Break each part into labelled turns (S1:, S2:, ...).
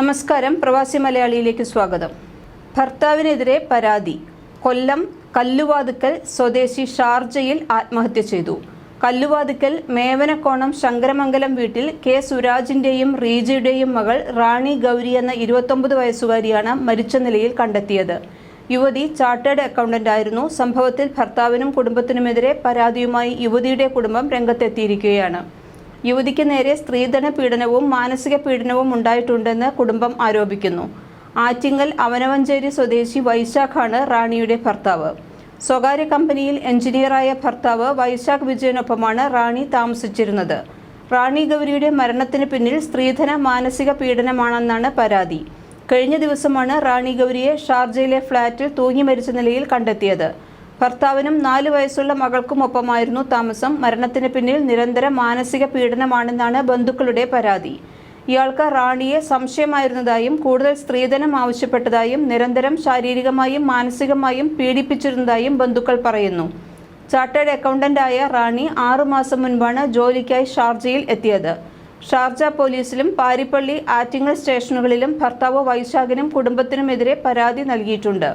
S1: നമസ്കാരം. പ്രവാസി മലയാളിയിലേക്ക് സ്വാഗതം. ഭർത്താവിനെതിരെ പരാതി. കൊല്ലം കല്ലുവാതുക്കൽ സ്വദേശി ഷാർജയിൽ ആത്മഹത്യ ചെയ്തു. കല്ലുവാതുക്കൽ മേവനക്കോണം ശങ്കരമംഗലം വീട്ടിൽ കെ സുരാജിന്റെയും റീജയുടെയും മകൾ റാണി ഗൗരി എന്ന ഇരുപത്തൊമ്പത് വയസ്സുകാരിയാണ് മരിച്ച നിലയിൽ കണ്ടെത്തിയത്. യുവതി ചാർട്ടേഡ് അക്കൗണ്ടന്റ് ആയിരുന്നു. സംഭവത്തിൽ ഭർത്താവിനും കുടുംബത്തിനുമെതിരെ പരാതിയുമായി യുവതിയുടെ കുടുംബം രംഗത്തെത്തിയിരിക്കുകയാണ്. യുവതിക്ക് നേരെ സ്ത്രീധന പീഡനവും മാനസിക പീഡനവും ഉണ്ടായിട്ടുണ്ടെന്ന് കുടുംബം ആരോപിക്കുന്നു. ആറ്റിങ്ങൽ അവനവഞ്ചേരി സ്വദേശി വൈശാഖാണ് റാണിയുടെ ഭർത്താവ്. സ്വകാര്യ കമ്പനിയിൽ എഞ്ചിനീയറായ ഭർത്താവ് വൈശാഖ് വിജയനൊപ്പമാണ് റാണി താമസിച്ചിരുന്നത്. റാണി ഗൗരിയുടെ മരണത്തിന് പിന്നിൽ സ്ത്രീധന മാനസിക പീഡനമാണെന്നാണ് പരാതി. കഴിഞ്ഞ ദിവസമാണ് റാണി ഗൗരിയെ ഷാർജയിലെ ഫ്ളാറ്റിൽ തൂങ്ങി മരിച്ച നിലയിൽ കണ്ടെത്തിയത്. ഭർത്താവിനും നാല് വയസ്സുള്ള മകൾക്കും ഒപ്പമായിരുന്നു താമസം. മരണത്തിന് പിന്നിൽ നിരന്തര മാനസിക പീഡനമാണെന്നാണ് ബന്ധുക്കളുടെ പരാതി. ഇയാൾക്ക് റാണിയെ സംശയമായിരുന്നതായും കൂടുതൽ സ്ത്രീധനം ആവശ്യപ്പെട്ടതായും നിരന്തരം ശാരീരികമായും മാനസികമായും പീഡിപ്പിച്ചിരുന്നതായും ബന്ധുക്കൾ പറയുന്നു. ചാർട്ടേഡ് അക്കൗണ്ടന്റായ റാണി ആറുമാസം മുൻപാണ് ജോലിക്കായി ഷാർജയിൽ എത്തിയത്. ഷാർജ പോലീസിലും പാരിപ്പള്ളി ആറ്റിങ്ങൽ സ്റ്റേഷനുകളിലും ഭർത്താവ് വൈശാഖിനും കുടുംബത്തിനുമെതിരെ പരാതി നൽകിയിട്ടുണ്ട്.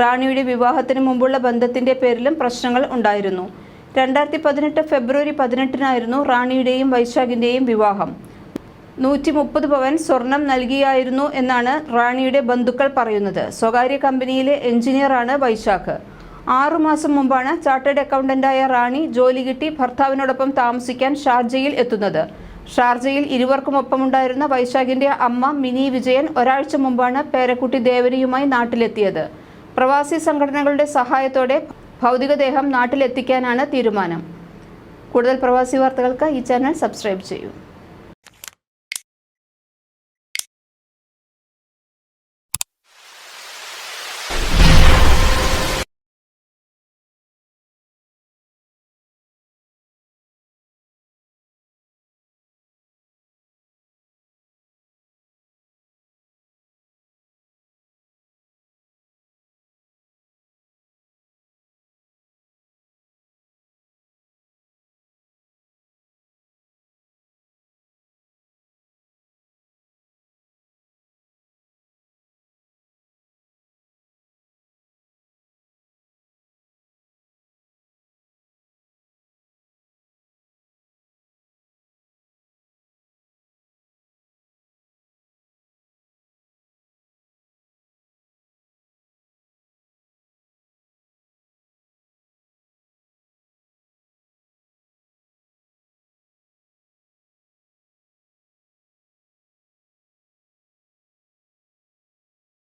S1: റാണിയുടെ വിവാഹത്തിന് മുമ്പുള്ള ബന്ധത്തിന്റെ പേരിലും പ്രശ്നങ്ങൾ ഉണ്ടായിരുന്നു. രണ്ടായിരത്തി പതിനെട്ട് ഫെബ്രുവരി പതിനെട്ടിനായിരുന്നു റാണിയുടെയും വൈശാഖിന്റെയും വിവാഹം. നൂറ്റി മുപ്പത് പവൻ സ്വർണം നൽകിയായിരുന്നു എന്നാണ് റാണിയുടെ ബന്ധുക്കൾ പറയുന്നത്. സ്വകാര്യ കമ്പനിയിലെ എഞ്ചിനീയറാണ് വൈശാഖ്. ആറു മാസം മുമ്പാണ് ചാർട്ടേഡ് അക്കൗണ്ടന്റായ റാണി ജോലി കിട്ടി ഭർത്താവിനോടൊപ്പം താമസിക്കാൻ ഷാർജയിൽ എത്തുന്നത്. ഷാർജയിൽ ഇരുവർക്കുമൊപ്പമുണ്ടായിരുന്ന വൈശാഖിന്റെ അമ്മ മിനി വിജയൻ ഒരാഴ്ച മുമ്പാണ് പേരക്കുട്ടി ദേവനിയുമായി നാട്ടിലെത്തിയത്. പ്രവാസി സംഘടനകളുടെ സഹായത്തോടെ ഭൗതികദേഹം നാട്ടിലെത്തിക്കാനാണ് തീരുമാനം. കൂടുതൽ പ്രവാസി വാർത്തകൾക്ക് ഈ ചാനൽ സബ്സ്ക്രൈബ് ചെയ്യൂ.